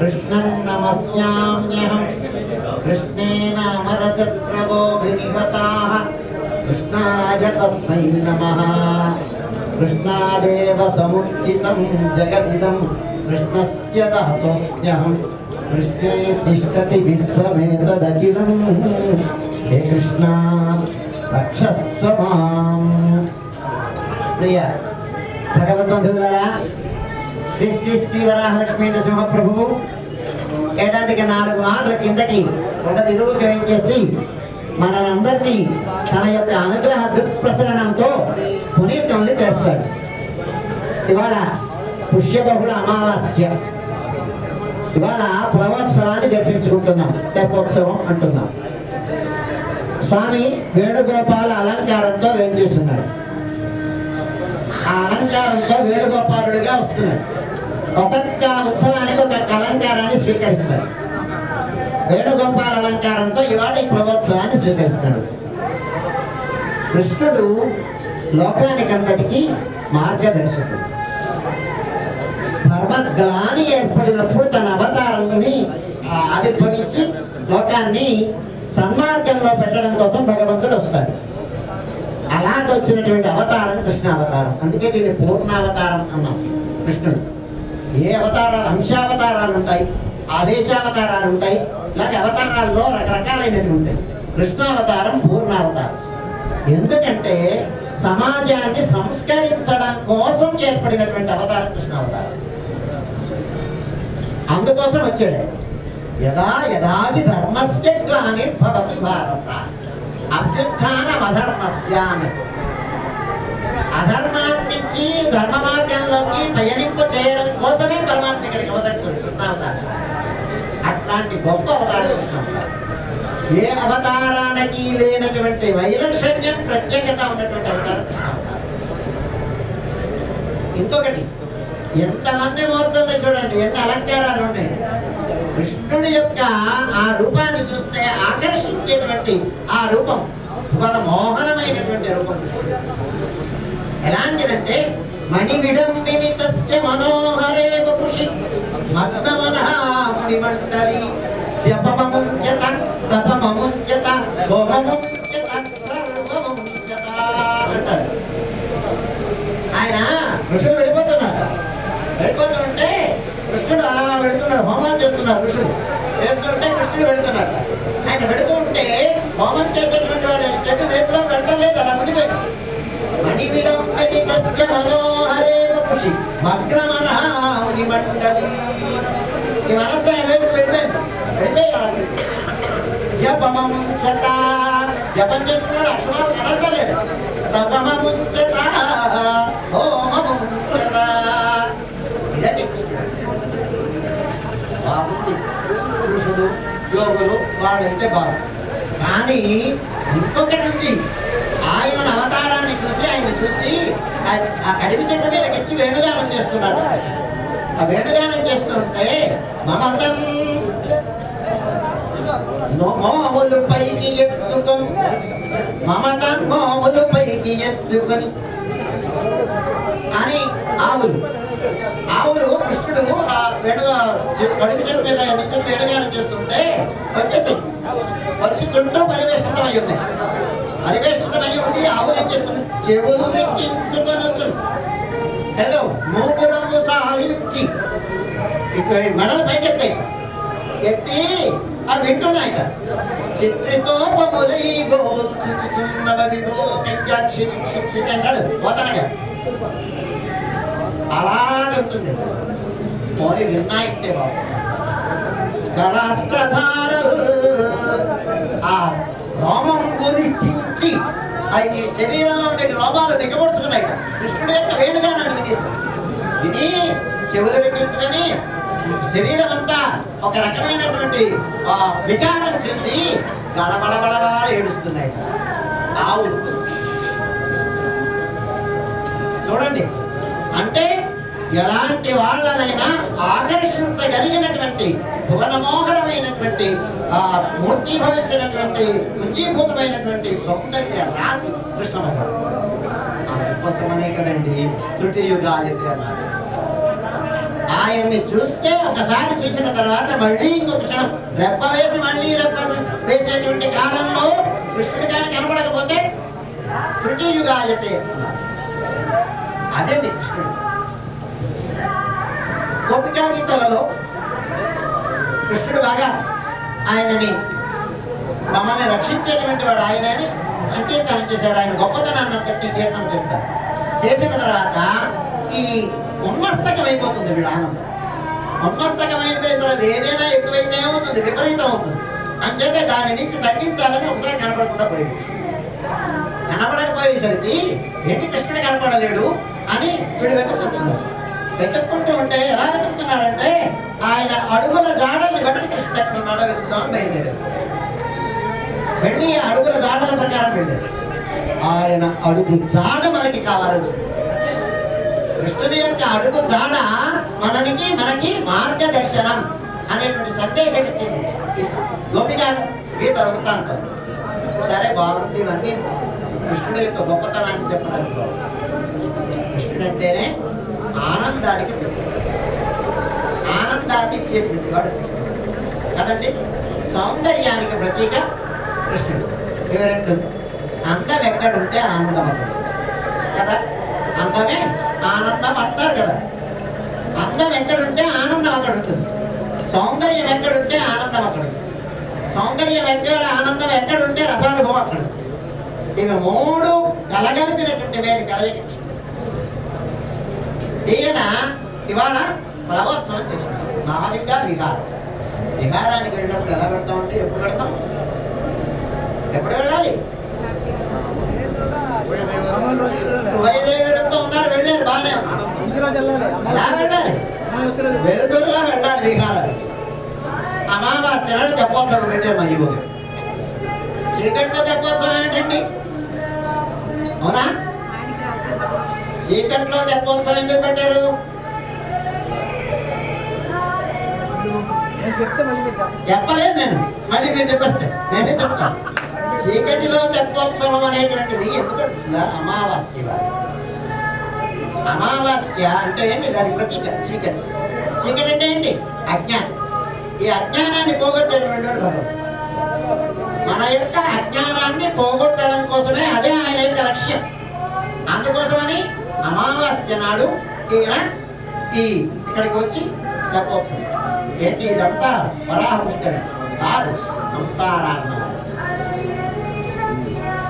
कृष्णं नमस्याम्यहं कृष्णेन अमरसप्रभोभिनिहताः कृष्णाय तस्मै नमः। कृष्णादेव समुत्थितं जगदिदं कृष्णस्य दासोऽस्म्यहं कृष्णे तिष्ठति विश्वमेतदखिलम्। हे कृष्णा, रक्षस्व माम्। प्रिय मधुरा శ్రీ శ్రీ శ్రీ వరాహలక్ష్మీ ప్రభువు ఏడాదికి నాలుగు మార్ల కిందకి ఒక దిగువకి వెంచేసి మనందరినీ తన యొక్క అనుగ్రహ దృక్ప్రసరణంతో పునీతుల్ని చేస్తాడు. ఇవాళ పుష్యబహుళ అమావాస్య. ఇవాళ ప్లవోత్సవాన్ని జరిపించుకుంటున్నాం తెప్పోత్సవం అంటున్నాం. స్వామి వేణుగోపాల అలంకారంతో వేంచేస్తున్నాడు ఆ అలంకారంతో వేణుగోపాలుడిగా వస్తున్నాడు. ఒక్కొక్క ఉత్సవానికి ఒక్కొక్క అలంకారాన్ని స్వీకరిస్తాడు వేణుగోపాల అలంకారంతో ఇవాళ ఈ ప్లవోత్సవాన్ని స్వీకరిస్తున్నాడు. కృష్ణుడు లోకానికంతటికి మార్గదర్శకుడు. ధర్మగ్లాని ఏర్పడినప్పుడు తన అవతారాన్ని ఆవిర్భవించి లోకాన్ని సన్మార్గంలో పెట్టడం కోసం భగవంతుడు వస్తాడు. అలాగ వచ్చినటువంటి అవతారం కృష్ణ అవతారం అందుకే దీన్ని పూర్ణావతారం అన్నాం కృష్ణుడు. ఏ అవతారాలు అంశావతారాలు ఉంటాయి? ఆదేశావతారాలు ఉంటాయి? ఇలాగే అవతారాల్లో రకరకాలైనవి ఉంటాయి. కృష్ణావతారం పూర్ణావతారం. ఎందుకంటే సమాజాన్ని సంస్కరించడం కోసం ఏర్పడినటువంటి అవతారం కృష్ణావతారం. అందుకోసం వచ్చాడు. యదా యదాది ధర్మస్య గ్లాని భవతి భారత. అభ్యుత్థానం అధర్మస్య అధర్మ వచ్చి ధర్మ మార్గంలోకి పయనింపు చేయడం కోసమే పరమాత్మ ఇక్కడికి అవతరించాడు కృష్ణావతారం అట్లాంటి గొప్ప అవతారం ఏ అవతారానికి లేనటువంటి వైలక్షణ్యం ప్రత్యేకత ఉన్నటువంటి అవతారం ఇంకొకటి ఎంతమంది మూర్తుల్ని చూడండి ఎన్ని అలంకారాలు ఉన్నాయి. కృష్ణుడి యొక్క ఆ రూపాన్ని చూస్తే ఆకర్షించేటువంటి ఆ రూపం ఒక మోహనమైనటువంటి రూపం. ఎలాంటిదంటే మణి విడంబిని తస్య మనోహరే వపుషి మగ్నమనః మునిమండలి. జపమముంచత తపమముంచత సర్వముంచత అంటాడు ఆయన ఋషులు వెళ్ళిపోతున్నాడు వెళ్ళిపోతుంటే కృష్ణుడు అలా వెళుతున్నాడు హోమం చేస్తున్నారు ఋషులు. చేస్తుంటే కృష్ణుడు వెళుతున్నాడు ఆయన వెళుతూ ఉంటే హోమం చేసేటువంటి వాడు చెట్టు రేపులో వెళ్ళలేదు అలా మునిపోయాడు మణివిడంబని తస్య మనోహరే వపుషి మగ్నమన ముని మండలి ఈ మనస్సు ఆయన వైపు వెళ్ళిపోయింది వెళ్ళిపోయాడు. జపమముంచత జపం చేసుకున్నాడు అక్షరాలు కనపడలేదు తపమముంచత హోమముంచత ఇదండి. బాగుంది. పురుషుడు యోగులు వాడైతే బాగుంది. కానీ ఇంకొకటి ఉంది. ఆయన అవతారాన్ని చూసి ఆయన చూసి ఆ- ఆ కడివి చెట్టు మీద ఎక్కి వేణుగానం చేస్తున్నాడు. ఆ వేణుగానం చేస్తుంటే మమతం మోములు పైకి ఎత్తుకొని మమతం మోములు పైకి ఎత్తుకొని. అని ఆవులు ఆవులు కృష్ణుడు ఆ వెడుగ కడుపు చెట్టు మీద నిచ్చిన వేడుగానం చేస్తుంటే వచ్చేసి వచ్చి చుట్టూ పరివేష్టితమై ఉన్నాయి. పరివేష్టితమై ఉండి ఆవులు ఏం చెవులు రెక్కించుకొనొచ్చు. హలో మూపురము సాలించి. ఇక్కడ మెడలు పైకెత్తాయి. ఎత్తి అవి వింటున్నాయట. చిత్రితోపములై గోల్చుచున్నవిగో కంజాక్షి విక్షిప్తి అంటాడు పోతనగా. అలానే ఉంటుంది. పోని విన్నాయిట్టే బాబు. కళాష్టధారలు ఆ రోమం గురించి ఆయన ఈ శరీరంలో ఉండే రోమాలు నిగబడుచుకున్నాయి. కృష్ణుడి యొక్క వేణుగానాన్ని వినేసి విని చెవులు రెక్కించుకొని శరీరం అంతా ఒక రకమైనటువంటి ఆ, వికారం చెంది గడబడబడబడ ఏడుస్తున్నాయి. ఆవు చూడండి. అంటే ఎలాంటి వాళ్ళనైనా ఆకర్షించగలిగినటువంటి భువనమోహరమైనటువంటి ఆ మూర్తిభవించినటువంటి పుంజీభూతమైనటువంటి సౌందర్య రాశి కృష్ణ భగవాన్ అందుకోసమనే కదండి తృతీయుగాయతి అన్నారు. ఆయన్ని చూస్తే ఒకసారి చూసిన తర్వాత మళ్ళీ ఇంకొక క్షణం రెప్ప వేసి మళ్ళీ రెప్ప వేసేటువంటి కాలంలో కృష్ణుడి కానీ కనపడకపోతే తృతీయుగాయతే అన్నారు. అదండి కృష్ణుడు. గోపికా గీతలలో కృష్ణుడు బాగా ఆయనని మమ్మల్ని రక్షించేటువంటి వాడు ఆయనని సంకీర్తనం చేశారు. ఆయన గొప్పతనాన్ని అంతటి కీర్తన చేస్తారు. చేసిన తర్వాత ఈ ఉన్మస్తకం అయిపోతుంది వీళ్ళ ఆనందం. ఉన్మస్తకం అయిపోయిన తర్వాత ఏదైనా ఎక్కువైతే ఏమవుతుంది? విపరీతం అవుతుంది. అంచేతే దాని నుంచి తగ్గించాలని ఒకసారి కనపడకుండా పోయింది కనపడకపోయేసరికి ఏంటి కృష్ణుడు కనపడలేడు అని వీడు వెతుక్కుంటున్నాడు. వెతుక్కుంటూ ఉంటే ఎలా వెతుకుతున్నారంటే ఆయన అడుగుల జాడల్ని బట్టి కృష్ణుడు ఎక్కడ వెతుకుదామని బయలుదేరారు. వెళ్ళి అడుగుల జాడల ప్రకారం వెళ్ళారు. ఆయన అడుగు జాడ మనకి కావాలని చూపించారు కృష్ణుని యొక్క అడుగు జాడ మనకి మనకి మార్గదర్శనం అనేటువంటి సందేశం ఇచ్చింది. ఈ గోపిక గీత వృత్తాంతం. సరే బాగుంది ఇవన్నీ. కృష్ణుడు యొక్క గొప్పతనాన్ని చెప్పడానికి కృష్ణుడు అంటేనే ఆనందానికి ఆనందాన్ని ఇచ్చేటువంటి వాడు కృష్ణుడు. కదండి? సౌందర్యానికి ప్రతీక కృష్ణుడు. ఇవి రెండు అందం ఎక్కడుంటే ఆనందం అక్కడ. కదా? అందమే ఆనందం అంటారు కదా. అందం ఎక్కడుంటే ఆనందం అక్కడ ఉంటుంది. సౌందర్యం ఎక్కడుంటే ఆనందం అక్కడ సౌందర్యం ఎక్కడ ఆనందం ఎక్కడ ఉంటే రసానుభవం అక్కడ ఇవి మూడు కలగలిపినటువంటి వేరు కలయిక కృష్ణుడు. ఈయన ఇవాళ ప్లవోత్సవం చేసుకుంటాం మహావిద్య విహారం. విహారానికి వెళ్ళినప్పుడు ఎలా పెడతాం అంటే ఎప్పుడు పెడతాం ఎప్పుడు వెళ్ళాలి? వైదేవులతో ఉన్నారు వెళ్ళారు బాగానే ఎలా వెళ్ళాలి? వెలుతురుగా వెళ్ళాలి విహారాలు అమావాస్య నాడు తెప్పోత్సవం పెట్టారు మా యువకుడు చీకట్లో తెప్పోత్సవం ఏంటండి? అవునా? చీకట్లో తెప్పోత్సవం ఎందుకు పెట్టారు? నేను చెప్తే మళ్ళీ మీరు చెప్పండి. చెప్పలేదు నేను. మళ్ళీ మీరు చెప్పేస్తే నేనే చెప్తాను చీకటిలో తెప్పోత్సవం అనేటువంటిది ఎందుకు వచ్చిందా? అమావాస్య. అమావాస్య అంటే ఏంటి? దాని ప్రతీక చీకటి. చీకటి అంటే ఏంటి? అజ్ఞానం. ఈ అజ్ఞానాన్ని పోగొట్టేటువంటి భగవంతుడు మన యొక్క అజ్ఞానాన్ని పోగొట్టడం కోసమే అదే ఆయన యొక్క లక్ష్యం. అందుకోసమని అమావాస్య నాడు ఈయన ఈ ఇక్కడికి వచ్చి చెప్పవచ్చు ఏంటి ఇదంతా? వరాహ పుష్కరం. కాదు సంసారార్ణం.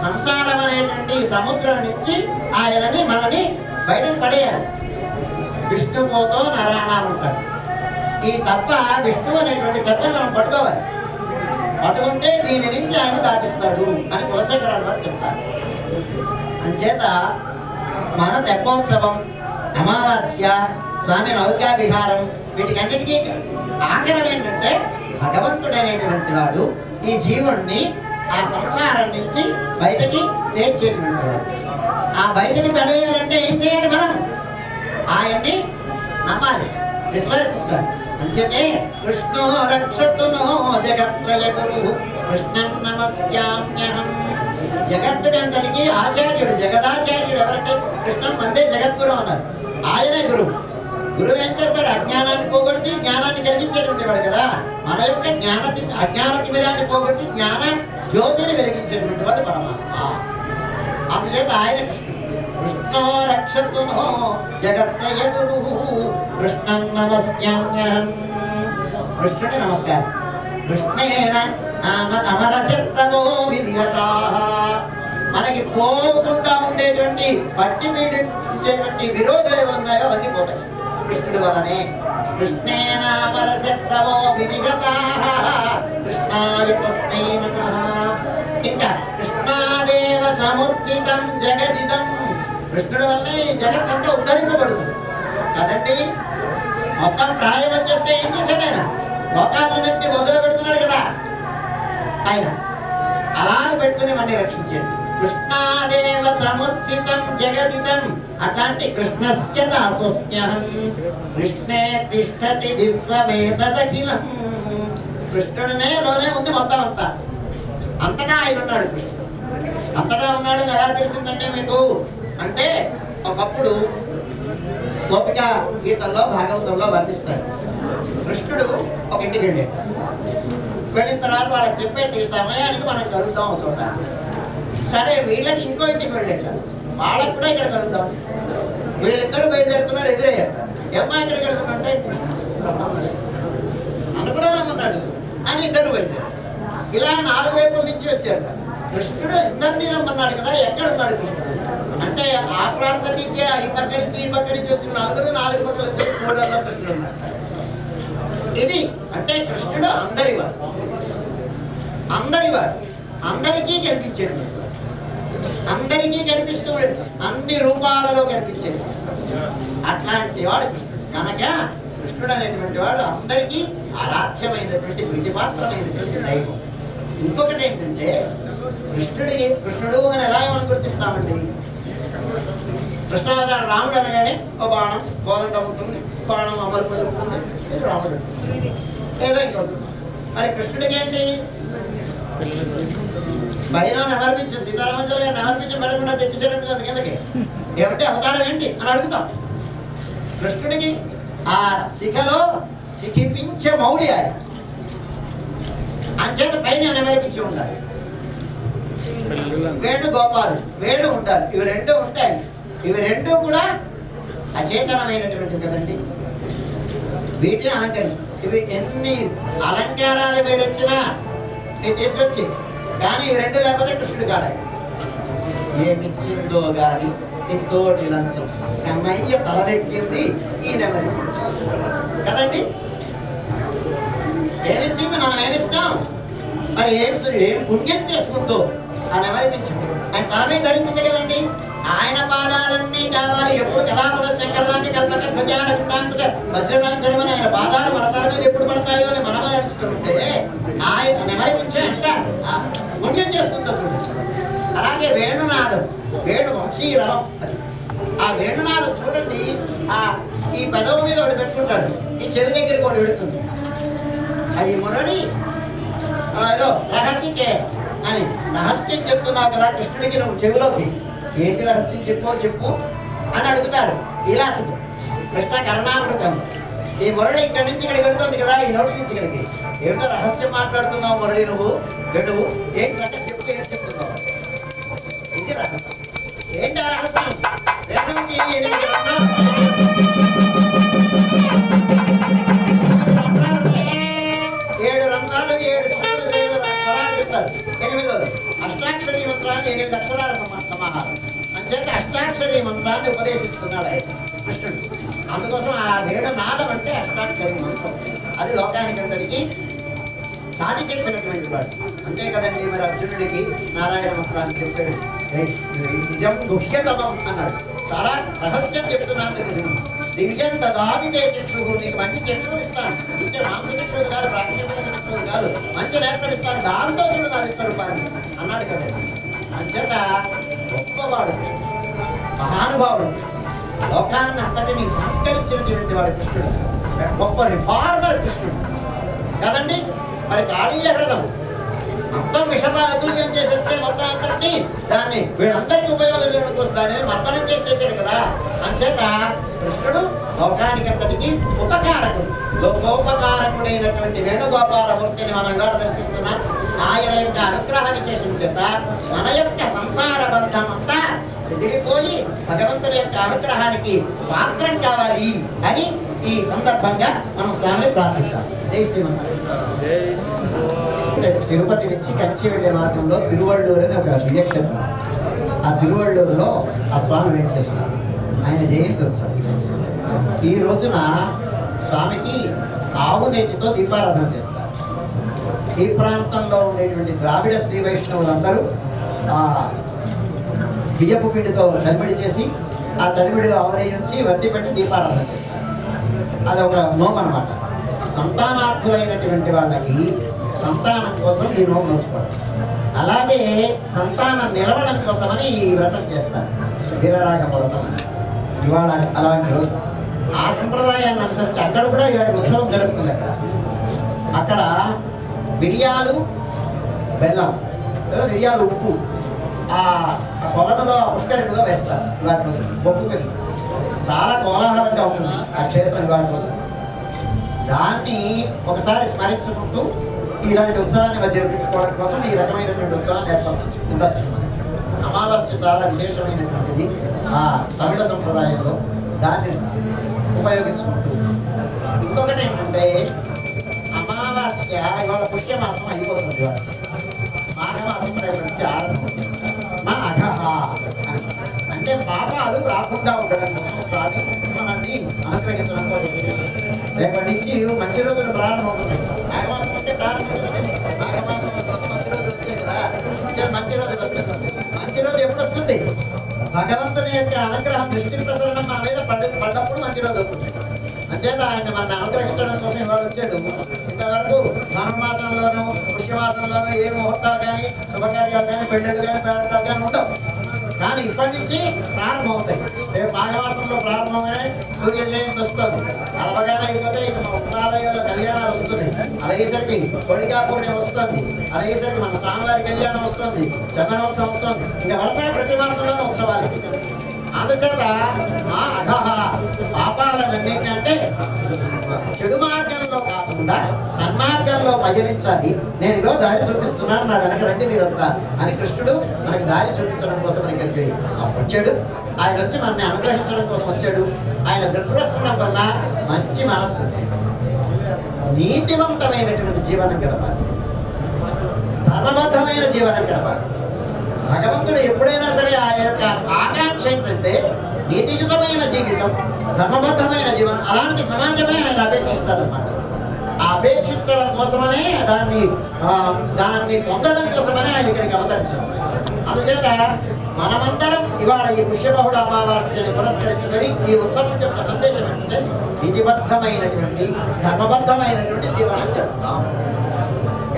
సంసారం అనేటువంటి సముద్రం నుంచి ఆయనని మనని బయటకు పడేయాలి. విష్ణుపోతో నారాయణ ఉంటాడు ఈ తప్ప విష్ణు అనేటువంటి తప్పని మనం పట్టుకోవాలి. పట్టుకుంటే దీని నుంచి ఆయన దాటిస్తాడు అని కులశేఖరాలు వారు చెప్తారు. అంచేత మన తెప్పోత్సవం అమావాస్య స్వామి నౌకా విహారం వీటికన్నిటికీ ఆఖరం ఏంటంటే భగవంతుడు అనేటువంటి వాడు ఈ జీవుణ్ణి ఆ సంసారం నుంచి బయటకి తేర్చేటువంటి వాడు. ఆ బయటకి పడేయాలంటే ఏం చేయాలి మనం? ఆయన్ని నమ్మాలి విశ్వసించాలి. అంచేతే కృష్ణో రక్షతునో జగత్రయ గురు కృష్ణం నమస్యామ్యహం. జగత్తుకంతటికి ఆచార్యుడు జగదాచార్యుడు ఎవరంటే కృష్ణం మందే జగద్గురు అన్నారు. ఆయనే గురువు గురువు ఏం చేస్తాడు? అజ్ఞానాన్ని పోగొట్టి జ్ఞానాన్ని కలిగించేటువంటి వాడు కదా. మన యొక్క జ్ఞాన అజ్ఞాన తిమిరాన్ని పోగొట్టి జ్ఞాన జ్యోతిని వెలిగించేటువంటి వాడు పరమాత్మ. అందుచేత ఆయన కృష్ణుడు కృష్ణో రక్షతునో జగత్రయ గురు కృష్ణం నమస్యామ్యహం కృష్ణుడి నమస్కారం. కృష్ణేన అమ- అమర విధిగతా మనకి పోకుండా ఉండేటువంటి పట్టి పీడించేటువంటి విరోధులు ఏవి అన్ని పోతాయి. కృష్ణుడు వలనే. కృష్ణేన అమర శత్రవో కృష్ణాయ తస్మై ఇంకా కృష్ణాదేవ సముద్రితం జగదితం కృష్ణుడు వల్లే జగత్ అంతా ఉద్ధరింపబడుతుంది. కదండి? మొత్తం ప్రాయం వచ్చేస్తే ఏం చేశాడు ఆయన? లోకాలన్నింటినీ మొదలు పెడుతున్నాడు కదా. ఆయన అలా పెట్టుకుని మళ్ళీ రక్షించాడు కృష్ణాదేవ సముచితం జగదితం అట్లాంటి కృష్ణస్య దాసోస్మ్యహం కృష్ణే తిష్టతి విశ్వమేతదఖిలం కృష్ణుడినే లోనే ఉంది మొత్తం అంతా. అంతటా ఆయన ఉన్నాడు కృష్ణుడు. అంతటా ఉన్నాడు అని ఎలా తెలిసిందంటే మీకు? అంటే ఒకప్పుడు గోపిక గీతంలో భాగవతంలో వర్ణిస్తాడు. కృష్ణుడు ఒక ఇంటికి వెళ్ళాడు. వెళ్ళిన తర్వాత వాళ్ళకి చెప్పేటి ఈ సమయానికి మనం కలుద్దాం చోట. సరే వీళ్ళకి ఇంకో ఇంటికి వెళ్ళేట వాళ్ళకి కూడా ఇక్కడ కలుద్దాం. వీళ్ళిద్దరూ బయలుదేరుతున్నారు ఎదురయ్యారు ఏమ్మా ఇక్కడ వెళ్తున్నంటే నన్ను కూడా రమ్మన్నాడు. అని ఇద్దరు వెళ్ళారు ఇలా నాలుగు వైపుల నుంచి వచ్చారట కృష్ణుడు ఇద్దరిని రమ్మన్నాడు కదా ఎక్కడ ఉన్నాడు కృష్ణుడు? అంటే ఆ ప్రాంతం నుంచి ఈ పక్క నుంచి ఈ పక్క నుంచి వచ్చిన నలుగురు నాలుగు పక్కలు వచ్చి మూడల్లో కృష్ణుడు ఉన్నాడు. ఇది అంటే కృష్ణుడు అందరివాడు అందరివాడు అందరికీ కనిపించేది అందరికీ కనిపిస్తూ అన్ని రూపాలలో కనిపించేది అట్లాంటి వాడు కృష్ణుడు. కనుక కృష్ణుడు అనేటువంటి వాడు అందరికీ ఆరాధ్యమైనటువంటి ప్రీతిపాత్రమైనటువంటి దైవం. ఇంకొకటి ఏంటంటే కృష్ణుడి కృష్ణుడు అని ఎలా మనం గుర్తిస్తామండి? కృష్ణావతార రాముడు అనగానే ఒక బాణం కోదండం ఉంటుంది బాణం అమలు పొదుపుతుంది ఇది రాముడు. ఏదో ఇంకా ఉంటుంది. మరి కృష్ణుడికి ఏంటి? పైన నమర్పించు సీతారామచంద్ర గారు నమర్పించి పెడకుండా తెచ్చేసారంట కదా కిందకి. ఏమంటే అవతారం ఏంటి అని అడుగుతాం. కృష్ణుడికి ఆ శిఖలో శిఖిపించే మౌలి ఆయన. అంచేత పైన నమర్పించి ఉండాలి. వేణు గోపాలు వేణు ఉండాలి. ఇవి రెండు ఉంటాయి. ఇవి రెండు కూడా అచేతనమైనటువంటి కదండి. వీటిని అలంకరించు. ఇవి ఎన్ని అలంకారాలు మీరు వచ్చినా ఇది తీసుకొచ్చి కానీ ఇవి రెండు లేకపోతే కృష్ణుడు కాడాయి ఏమిచ్చిందో గాని ఇంతోటి లంచం కన్నయ్య తలదెట్టింది ఈయన మరి కదండి? ఏమిచ్చింది మనం ఏమిస్తాం? మరి ఏమి ఏం పుణ్యం చేసుకుందో అని అనిపించింది ఆయన తల మీద ధరించింది కదండి. ఆయన పాదాలన్నీ కావాలి. ఎప్పుడు కళాపుల శంకరదానికి కల్పక ధ్వజాల వజ్రలాంఛనమని ఆయన పాదాలు మన మీద ఎప్పుడు పడతాయో అని మనమే తెలుసుకుంటే ఆయన నెమరిపించే అంట. పుణ్యం చేసుకుంటా చూడండి అలాగే వేణునాదం వేణు వంశీరవం అది. ఆ వేణునాదం చూడండి. ఆ ఈ పెదవు మీద ఒకటి పెట్టుకుంటాడు. ఈ చెవి దగ్గర కూడా పెడుతుంది అది మురళి ఆ, ఏదో రహస్యకే అని. రహస్యం చెప్తున్నావు కదా కృష్ణుడికి నువ్వు చెవిలోకి. ఏంటి రహస్యం చెప్పు చెప్పు అని అడుగుతారు. విలాసుడు కృష్ణ కరుణామృతం ఈ మురళి ఇక్కడి నుంచి ఇక్కడికి వెళ్తుంది కదా ఈ నోటి నుంచి ఇక్కడికి. ఏమిటో రహస్యం మాట్లాడుతున్నావు మురళి నువ్వు? గడువు ఏంటి అష్టాక్షరి ఉపదేశిస్తున్నాడు ఆయన. కృష్ణుడు. అందుకోసం ఆ వేడు నాదం అంటే అష్టాక్షరం మంత్రం అది లోకానికి అందరికీ దాటి చెప్పినటువంటి వాడు. అంతే కదండి మరి అర్జునుడికి నారాయణ మంత్రాన్ని చెప్పాడు. నిజం గుహ్యతమం అన్నాడు. చాలా రహస్యం చెప్తున్నాను నేను. దివ్యం తదాదితే చక్షువు నీకు మంచి చక్షువు ఇస్తాను. ఇంకే రాముడి కాదు ప్రాచీనమైన చక్షువు కాదు. మంచి నేత్రం ఇస్తాను. దాంతో చూడు నా విస్తరూపాన్ని అన్నాడు కదండి అంచేత గొప్పవాడు కృష్ణుడు. మహానుభావుడు. కృష్ణుడు. లోకాన్ని అంతటిని సంస్కరించినటువంటి వాడు కృష్ణుడు. గొప్ప రిఫార్మర్ కృష్ణుడు. కదండి? మరి కాళీయ హృదం మొత్తం విషపాతుల్యం చేసేస్తే మొత్తం అంతటిని దాన్ని వీళ్ళందరికీ ఉపయోగించడం కోసం దాన్ని మర్దనం చేసి చేశాడు కదా. అంచేత కృష్ణుడు లోకానికి అంతటికి ఉపకారకుడు. లోకోపకారకుడైనటువంటి వేణుగోపాలమూర్తిని మనం కూడా దర్శిస్తున్నాం. ఆయన యొక్క అనుగ్రహ విశేషం చేత మన యొక్క సంసార బంధం అంతా ఎదిరిపోయి భగవంతుని యొక్క అనుగ్రహానికి పాత్రం కావాలి అని ఈ సందర్భంగా మనం స్వామిని ప్రార్థిస్తాం జై శ్రీమన్నారాయణ. తిరుపతి నుంచి కంచి వెళ్ళే మార్గంలో తిరువళ్ళూరు అని ఒక దివ్యక్షేత్రం ఆ తిరువళ్ళూరులో ఆ స్వామి వెయిట్ చేస్తున్నారు. ఆయన జయంతి ఉత్సవం. ఈ రోజున స్వామికి ఆవు నేతితో దీపారాధన చేస్తారు. ఈ ప్రాంతంలో ఉండేటువంటి ద్రావిడ శ్రీ వైష్ణవులందరూ ఆ బియ్యపు పిండితో చరిమిడి చేసి ఆ చరిమిడిలో ఆవు నుంచి వత్తి పెట్టి దీపారాధన చేస్తారు. అదొక నోము అనమాట సంతానార్థులైనటువంటి వాళ్ళకి సంతానం కోసం ఈ నోము నోచుకోవడం. అలాగే సంతానం నిలవడం కోసమని ఈ వ్రతం చేస్తారు. వీరరాగ వ్రతం అని. ఇవాళ అలాంటి రోజు. ఆ సంప్రదాయాన్ని అనుసరించి అక్కడ కూడా ఇలాంటి ఉత్సవం జరుగుతుంది అక్కడ. అక్కడ మిరియాలు బెల్లం లేదా మిరియాలు ఉప్పు ఆ కొలతలో పుష్కరిణిలో వేస్తారు ఇలాంటి రోజు బొక్కుని చాలా కోలాహలంగా ఉంటుంది ఆ క్షేత్రం ఇవాటి రోజు. దాన్ని ఒకసారి స్మరించుకుంటూ ఇలాంటి ఉత్సవాన్ని మధ్య జరిపించుకోవడం కోసం ఈ రకమైనటువంటి ఉత్సవాన్ని ఏర్పరచు ఉండొచ్చు. అమావాస్య చాలా విశేషమైనటువంటిది ఆ తమిళ సంప్రదాయంలో దాన్ని ఉపయోగించుకుంటూ. ఇంకొకటి ఏంటంటే అమావాస్య ఇవాళ పుష్యమాసం అయిపోతుంది ఇవాళ. మాఘమాసం రేపటి ఆరంభం. పాపాలు రాకుండా ఉండడం కానీ స్వామి అనుగ్రహించడం రేపటి నుంచి మంచి రోజులు ప్రారంభమవుతున్నాయి. మాఘమాసం అంటే ప్రారంభమవుతుంది మాఘమాసం మంచి రోజు వచ్చాయి కదా. మంచి రోజు వస్తుంది మంచి రోజు ఎప్పుడు వస్తుంది? భగవంతుని యొక్క అనుగ్రహం దృష్టి ప్రసరణ మన మీద పడ పడ్డప్పుడు మంచి రోజు వస్తుంది. అంచేత ఆయన మన అనుగ్రహించడం కోసం ఇవాళ వచ్చాడు. ఇంతవరకు ధనుర్మాసంలోనూ పుష్యమాసంలోనూ ఏ ముహూర్తాలు కానీ శుభకార్యాలు కానీ పెళ్ళిళ్ళు కానీ పేరంటాలు కానీ ఉండవు. కానీ ఇప్పటి నుంచి ప్రారంభమవుతాయి రేపు మాఘమాసంలో ప్రారంభమై సూర్య జయంతి వస్తుంది. అలవగానే అయిపోతే ఇక మన ఉత్తరాలయంలో కళ్యాణాలు వస్తున్నాయి. అలాగేసరికి కొడిగా పుణ్యం వస్తుంది. అలాగేసరికి మన స్వామివారి కళ్యాణం వస్తుంది. చందనోత్సవం వస్తుంది. ఇక వరుస ప్రతి మాసంలోనే ఉత్సవాలు. అందుచేత మా అఘహ పాపాలన్నింటికంటే చెడు మార్గం కాకుండా సన్మార్గంలో పయనించాలి. నేను ఇదో దారి చూపిస్తున్నాను నా వెనక రండి మీరంతా అని కృష్ణుడు మనకి దారి చూపించడం కోసం మన ఇక్కడికి వచ్చాడు ఆయన వచ్చి మనల్ని అనుగ్రహించడం కోసం వచ్చాడు. ఆయన దృక్ప్రసన్నం వల్ల మంచి మనస్సు వచ్చింది. నీతివంతమైనటువంటి జీవనం గడపాలి. ధర్మబద్ధమైన జీవనం గడపాలి. భగవంతుడు ఎప్పుడైనా సరే ఆ యొక్క ఆకాంక్ష ఏంటంటే నీతియుతమైన జీవితం ధర్మబద్ధమైన జీవనం అలాంటి సమాజమే ఆయన అపేక్షిస్తాడనమాట అపేక్షించడం కోసమనే దాన్ని దాన్ని పొందడం కోసమనే ఆయన ఇక్కడికి అవతరించారు. అందుచేత మనమందరం ఇవాళ ఈ పుష్యబహుళ అమావాస్యని పురస్కరించుకొని ఈ ఉత్సవం యొక్క సందేశం ఏంటంటే విధిబద్ధమైనటువంటి ధర్మబద్ధమైనటువంటి జీవనం జరుపుతాం.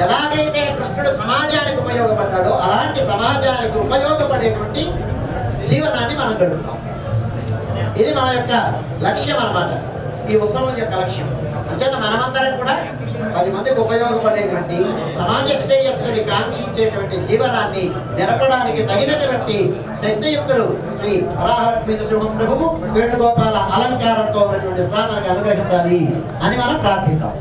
ఎలాగైతే కృష్ణుడు సమాజానికి ఉపయోగపడ్డాడో అలాంటి సమాజానికి ఉపయోగపడేటువంటి జీవనాన్ని మనం గడుపుతాం. ఇది మన యొక్క లక్ష్యం అన్నమాట. ఈ ఉత్సవం యొక్క లక్ష్యం. అంచేత మనమందరం కూడా పది మందికి ఉపయోగపడేటువంటి సమాజ శ్రేయస్సుని కాంక్షించేటువంటి జీవనాన్ని నిరపడానికి తగినటువంటి శక్తియుక్తులు శ్రీ వరాహలక్ష్మీ నృసింహ ప్రభువు వేణుగోపాల అలంకారంతో ఉన్నటువంటి స్వామికి అనుగ్రహించాలి అని మనం ప్రార్థిద్దాం.